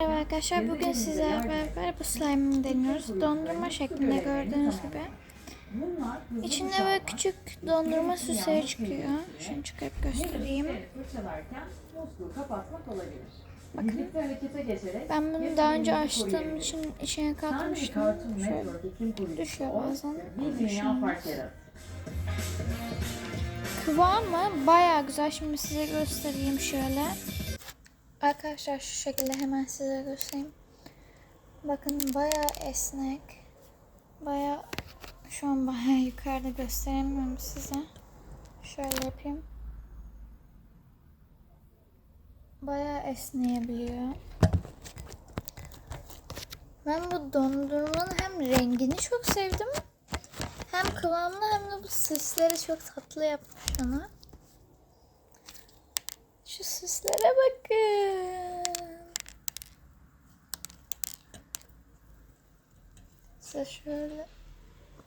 Merhaba arkadaşlar bugün sizlerle beraber bu slime'ı deniyoruz. Dondurma şeklinde gördüğünüz gibi. İçinde böyle küçük dondurma süsleri çıkıyor. Şunu çıkarıp göstereyim. Bakın. Ben bunu daha önce açtığım için içine katmıştım. Şöyle düşüyor bazen. Kıvamı baya güzel. Şimdi size göstereyim şöyle. Arkadaşlar şu şekilde hemen size göstereyim. Bakın baya esnek. Baya şu an baya yukarıda gösteremiyorum size. Şöyle yapayım. Baya esneyebiliyor. Ben bu dondurmanın hem rengini çok sevdim hem kıvamlı hem de bu süsleri çok tatlı yapmış ona. Şu süslere bakın. Size şöyle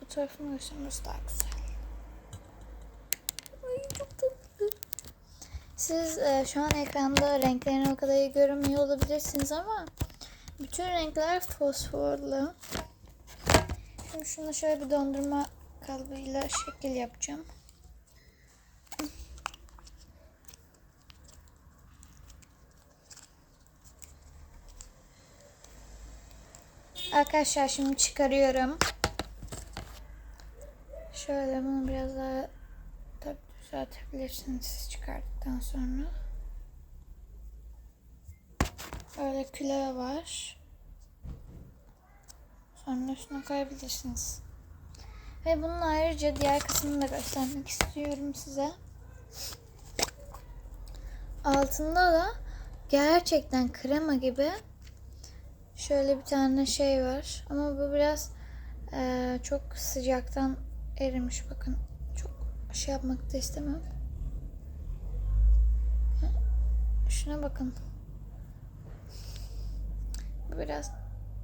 bu tarafını göstereyim. Burası daha güzel. Ay çok tatlı. Siz e, şu an ekranda renklerini o kadar iyi görmüyor olabilirsiniz ama bütün renkler fosforlu. Şimdi şunu şöyle bir dondurma kalıbıyla şekil yapacağım. Arkadaşlar şimdi çıkarıyorum. Şöyle bunu biraz daha tabii düzeltebilirsiniz siz çıkardıktan sonra. Böyle küle var. Sonra üstüne koyabilirsiniz. Ve bunun ayrıca diğer kısmını da göstermek istiyorum size. Altında da gerçekten krema gibi şöyle bir tane şey var. Ama bu biraz eee, çok sıcaktan erimiş bakın. Çok şey yapmak da istemem. Şuna bakın. Bu biraz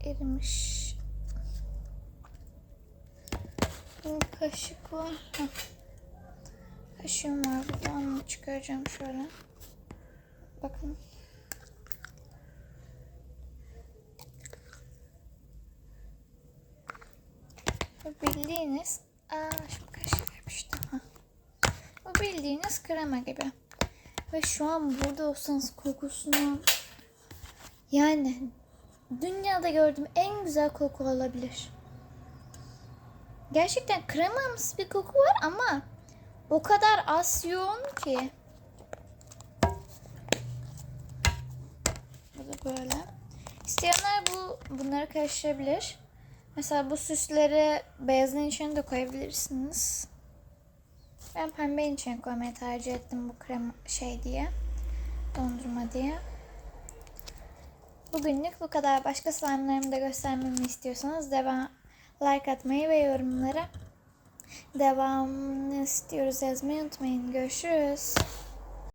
erimiş. Bir kaşık var. Heh. Kaşığım var. Onu çıkaracağım şöyle. Bakın. Bildiğiniz Aa şu kaşık yapıştı. Heh. Bu bildiğiniz krema gibi. Ve şu an burada olsanız kokusunu yani dünyada gördüğüm en güzel koku olabilir. Gerçekten kremamsı bir koku var ama o kadar az yoğun ki. Bu da böyle. İsteyenler bu bunları karıştırabilir. Mesela bu süsleri beyazın içine de koyabilirsiniz. Ben pembenin içine koymayı tercih ettim bu krem şey diye. Dondurma diye. Bugünlük bu kadar. Başka slime'larımı da göstermemi istiyorsanız devam like atmayı ve yorumlara devamını istiyoruz yazmayı unutmayın. Görüşürüz.